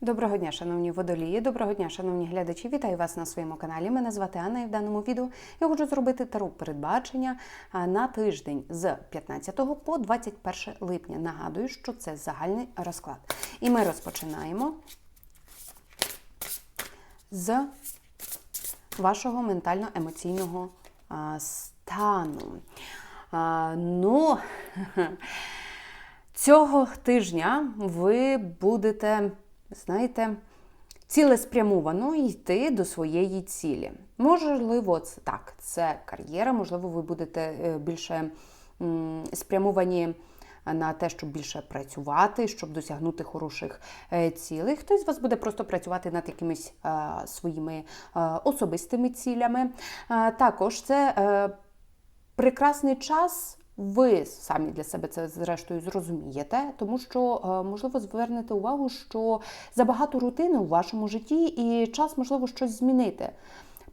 Доброго дня, шановні водолії, доброго дня, шановні глядачі. Вітаю вас на своєму каналі. Мене звати Анна і в даному відео я хочу зробити таро передбачення на тиждень з 15 по 21 липня. Нагадую, що це загальний розклад. І ми розпочинаємо з вашого ментально-емоційного стану. Ну, цього тижня ви будете, знаєте, цілеспрямовано йти до своєї цілі. Можливо, це так, це кар'єра, можливо, ви будете е, більше спрямовані на те, щоб більше працювати, щоб досягнути хороших е, цілей. Хтось з вас буде просто працювати над якимись е, своїми особистими цілями. Також це прекрасний час. Ви самі для себе це зрештою зрозумієте, тому що е, можливо звернете увагу, що забагато рутини у вашому житті, і час можливо щось змінити.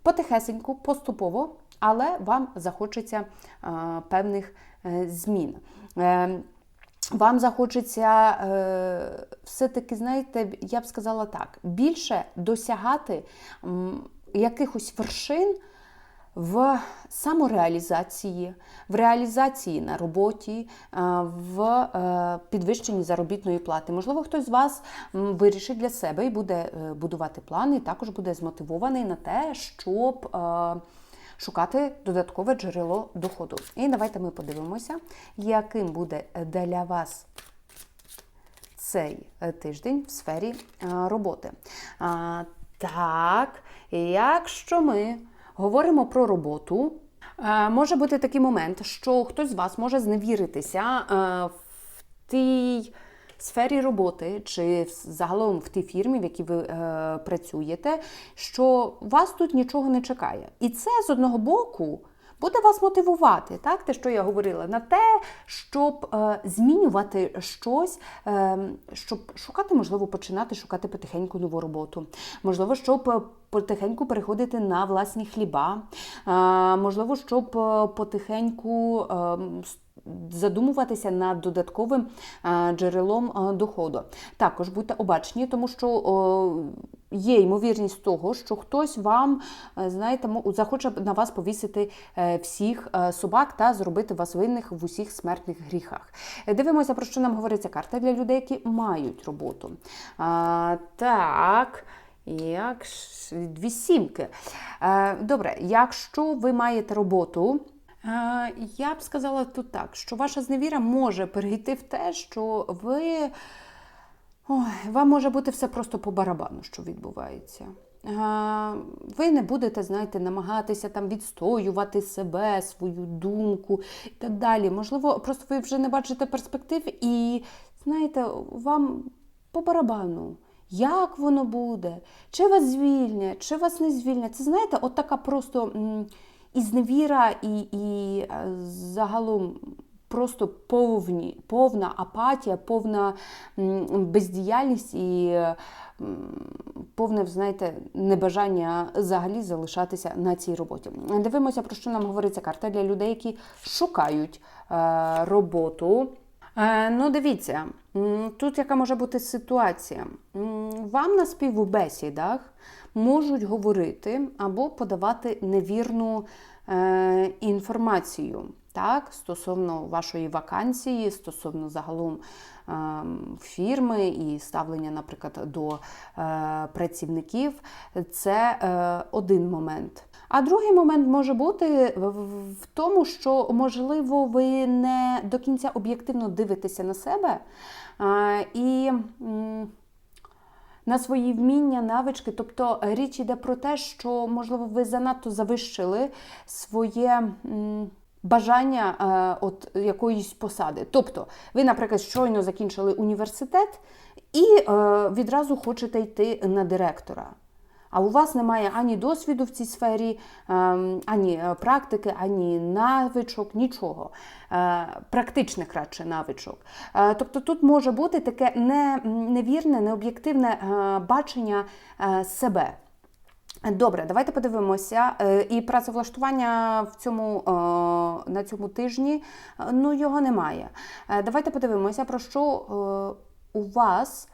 Потихесеньку, поступово, але вам захочеться е, певних е, змін. Вам захочеться все-таки, знаєте, я б сказала так, більше досягати якихось вершин в самореалізації, в реалізації на роботі, е, в е, підвищенні заробітної плати. Можливо, хтось з вас вирішить для себе і буде е, будувати плани, і також буде змотивований на те, щоб шукати додаткове джерело доходу. І давайте ми подивимося, яким буде для вас цей тиждень в сфері роботи. Так, якщо ми говоримо про роботу, е, може бути такий момент, що хтось з вас може зневіритися е, в тій сфері роботи чи загалом в тій фірмі, в якій ви е, працюєте, що вас тут нічого не чекає. І це з одного боку буде вас мотивувати, так? Те, що я говорила, на те, щоб е, змінювати щось, е, щоб шукати, можливо, починати шукати потихеньку нову роботу. Можливо, щоб е, потихеньку переходити на власні хліба. Е, можливо, щоб е, потихеньку. е, Задумуватися над додатковим е, джерелом е, доходу. Також будьте обачні, тому що є ймовірність того, що хтось вам, е, знаєте, захоче на вас повісити всіх собак та зробити вас винних в усіх смертних гріхах. Дивимося, про що нам говориться карта для людей, які мають роботу. Так. Як дві сімки. Добре, якщо ви маєте роботу, я б сказала тут так, що ваша зневіра може перейти в те, що ви Ой, вам може бути все просто по барабану, що відбувається. Ви не будете, знаєте, намагатися там відстоювати себе, свою думку і так далі. Можливо, просто ви вже не бачите перспектив і, знаєте, вам по барабану. Як воно буде? Чи вас звільнять, чи вас не звільнять? Це знаєте, от така просто і зневіра, і, і е, загалом просто повні, повна апатія, повна бездіяльність і повне, знаєте, небажання взагалі залишатися на цій роботі. Дивимося, про що нам говориться карта для людей, які шукають е, роботу. Е, ну, дивіться, тут яка може бути ситуація? Вам на співбесідах можуть говорити або подавати невірну е, інформацію так, стосовно вашої вакансії, стосовно загалом ем, фірми і ставлення, наприклад, до е, працівників. Це е, один момент. А другий момент може бути в тому, що, можливо, ви не до кінця об'єктивно дивитеся на себе е, і. м, на свої вміння, навички. Тобто річ йде про те, що, можливо, ви занадто завищили своє. Бажання е, от якоїсь посади. Тобто, ви, наприклад, щойно закінчили університет і е, відразу хочете йти на директора. А у вас немає ані досвіду в цій сфері, ем, ані е, практики, ані навичок, нічого. Е, Практичних радше навичок. Е, Тобто тут може бути таке невірне, необ'єктивне бачення себе. Добре, давайте подивимося. І працевлаштування в цьому, на цьому тижні ну, його немає. Давайте подивимося, про що у вас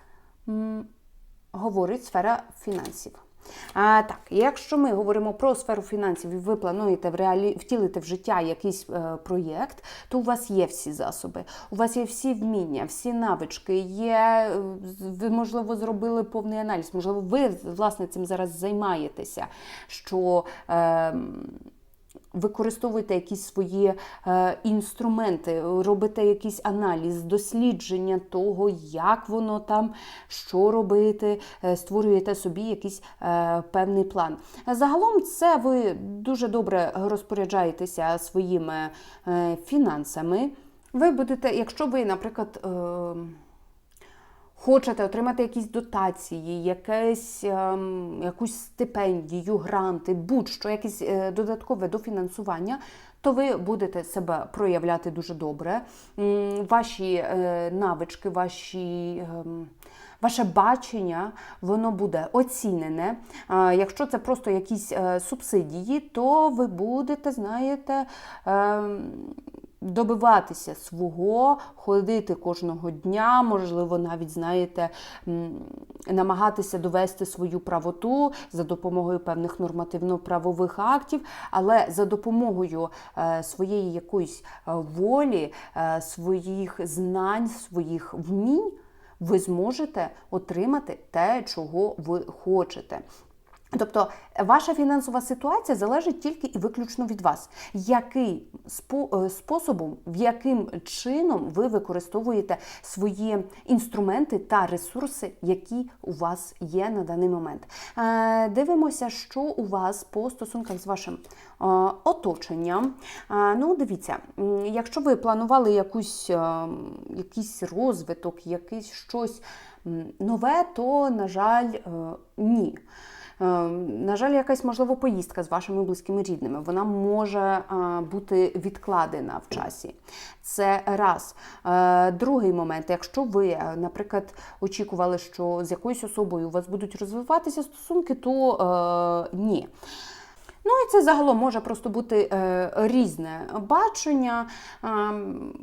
говорить сфера фінансів. А, так, якщо ми говоримо про сферу фінансів і ви плануєте в реалі... втілити в життя якийсь е, проєкт, то у вас є всі засоби, у вас є всі вміння, всі навички, є, е, ви, можливо, зробили повний аналіз, можливо, ви власне цим зараз займаєтеся. що... Е, використовуєте якісь свої е, інструменти, робите якийсь аналіз, дослідження того, як воно там, що робити, е, створюєте собі якийсь е, певний план. Загалом, це ви дуже добре розпоряджаєтеся своїми фінансами. Ви будете, якщо ви, наприклад, Хочете отримати якісь дотації, якесь, ем, якусь стипендію, гранти, будь-що, якесь е, додаткове дофінансування, то ви будете себе проявляти дуже добре. Ваші е, навички, ваші. ем, Ваше бачення, воно буде оцінене. Якщо це просто якісь е, субсидії, то ви будете, знаєте, ем, добиватися свого, ходити кожного дня, можливо, навіть, знаєте, намагатися довести свою правоту за допомогою певних нормативно-правових актів, але за допомогою е, своєї якоїсь е, волі, е, своїх знань, своїх вмінь. Ви зможете отримати те, чого ви хочете. Тобто ваша фінансова ситуація залежить тільки і виключно від вас, який е, способом, в яким чином ви використовуєте свої інструменти та ресурси, які у вас є на даний момент. Е, Дивимося, що у вас по стосунках з вашим е, оточенням. Е, Ну, дивіться, якщо ви планували якусь, е, якийсь розвиток, якийсь щось нове, то, на жаль, е, ні. Е, На жаль, якась можливо поїздка з вашими близькими рідними, вона може е, бути відкладена в часі. Це раз. Е, Другий момент, якщо ви, е, наприклад, очікували, що з якоюсь особою у вас будуть розвиватися стосунки, то е, ні. Ну і це загалом може просто бути е, різне бачення. ем,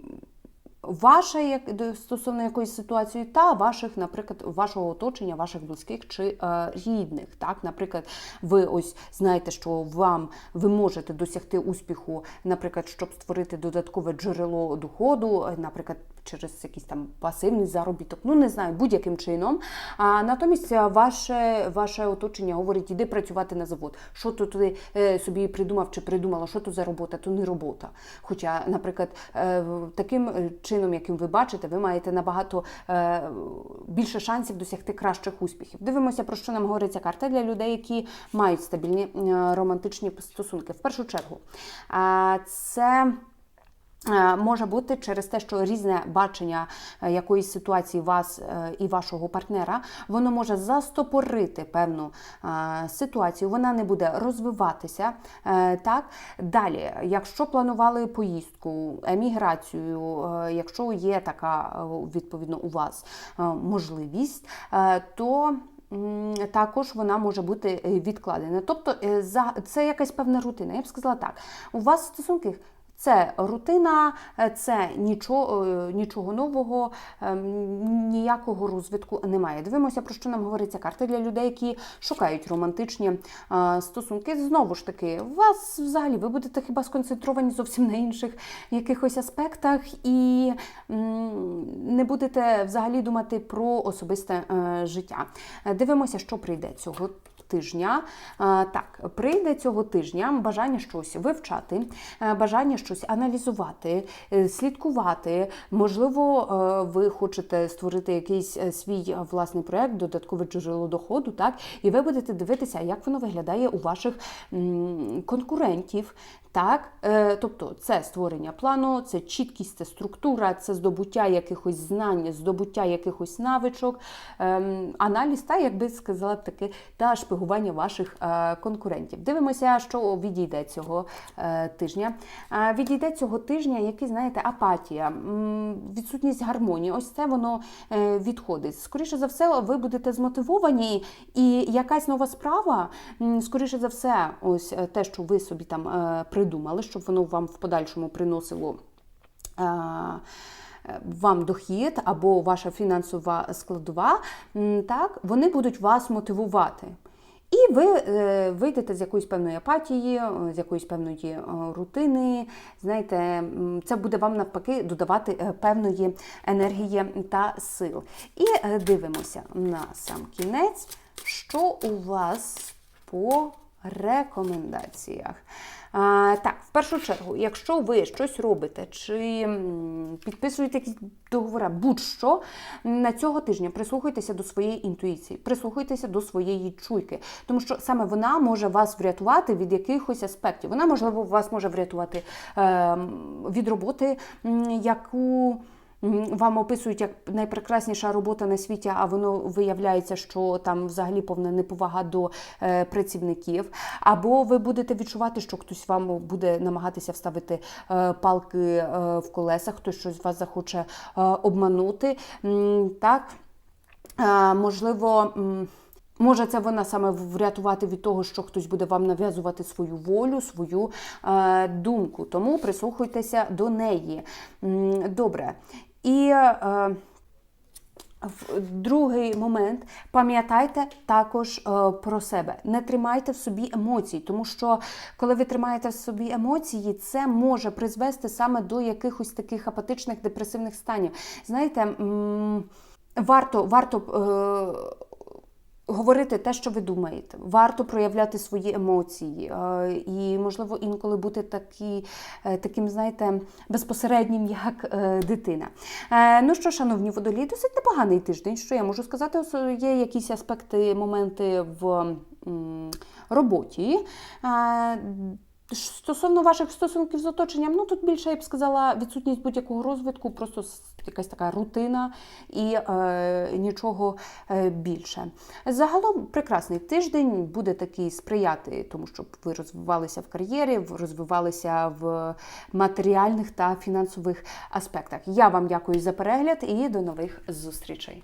Ваше як стосовно якоїсь ситуації, та ваших, наприклад, вашого оточення, ваших близьких чи е, рідних. Так, наприклад, ви ось знаєте, що вам ви можете досягти успіху, наприклад, щоб створити додаткове джерело доходу, е, наприклад, через якийсь там пасивний заробіток, ну не знаю, будь-яким чином. А натомість ваше, ваше оточення говорить, іди працювати на завод. Що то ти е, собі придумав чи придумала, що то за робота, то не робота. Хоча, наприклад, е, таким е, чином, яким ви бачите, ви маєте набагато більше шансів досягти кращих успіхів. Дивимося, про що нам говорить ця карта для людей, які мають стабільні романтичні стосунки. В першу чергу, це. Е, Може бути через те, що різне бачення е, якоїсь ситуації вас е, і вашого партнера, воно може застопорити певну ситуацію, вона не буде розвиватися. Так далі, якщо планували поїздку, еміграцію, якщо є така відповідно у вас можливість, то також вона може бути відкладена. Тобто це якась певна рутина. Я б сказала так: у вас стосунки. Це рутина, е, це нічого, е, нічого нового, ем, ніякого розвитку немає. Дивимося, про що нам говориться карта для людей, які шукають романтичні е, стосунки. Знову ж таки, у вас взагалі ви будете хіба сконцентровані зовсім на інших якихось аспектах і не будете взагалі думати про особисте життя. Дивимося, що прийде цього тижня. Так, прийде цього тижня бажання щось вивчати, е, бажання щось аналізувати, е, слідкувати. Можливо, е, ви хочете створити якийсь свій власний проєкт, додаткове джерело доходу, так, і ви будете дивитися, як воно виглядає у ваших конкурентів. Так, е, тобто це створення плану, це чіткість, це структура, це здобуття якихось знань, здобуття якихось навичок, ем, аналіз, та як би сказала б таки, та шпигування ваших е, конкурентів. Дивимося, що відійде цього е, тижня. Відійде цього тижня, який, знаєте, апатія, відсутність гармонії. Ось це воно відходить. Скоріше за все, ви будете змотивовані, і якась нова справа, скоріше за все, ось те, що ви собі там е, придумали, щоб воно вам в подальшому приносило. е, вам дохід або ваша фінансова складова, так, вони будуть вас мотивувати. І ви е, вийдете з якоїсь певної апатії, е, з якоїсь певної рутини. Знаєте, це буде вам навпаки додавати певної енергії та сил. І дивимося на сам кінець, що у вас по рекомендаціях. А, так, в першу чергу, якщо ви щось робите чи підписуєте якісь договори, будь-що на цього тижня прислухайтеся до своєї інтуїції, прислухайтеся до своєї чуйки, тому що саме вона може вас врятувати від якихось аспектів. Вона, можливо, вас може врятувати е, від роботи, яку. Вам описують як найпрекрасніша робота на світі, а воно виявляється, що там взагалі повна неповага до е, працівників. Або ви будете відчувати, що хтось вам буде намагатися вставити е, палки е, в колеса, хтось щось вас захоче обманути. Так, можливо. Може, це вона саме врятувати від того, що хтось буде вам нав'язувати свою волю, свою е, думку. Тому прислухайтеся до неї. Добре. І е, другий момент пам'ятайте також е, про себе. Не тримайте в собі емоцій, тому що коли ви тримаєте в собі емоції, це може призвести саме до якихось таких апатичних депресивних станів. Знаєте, м, варто, варто. Говорити те, що ви думаєте, варто проявляти свої емоції, е, і, можливо, інколи бути такі, е, таким, знаєте, безпосереднім, як е, дитина. Ну що, шановні водолії, досить непоганий тиждень. Що я можу сказати? Є якісь аспекти, моменти в роботі. Стосовно ваших стосунків з оточенням, ну тут більше я б сказала відсутність будь-якого розвитку, просто якась така рутина і е, нічого е, більше. Загалом прекрасний тиждень буде такий сприяти, тому щоб ви розвивалися в кар'єрі, розвивалися в матеріальних та фінансових аспектах. Я вам дякую за перегляд і до нових зустрічей.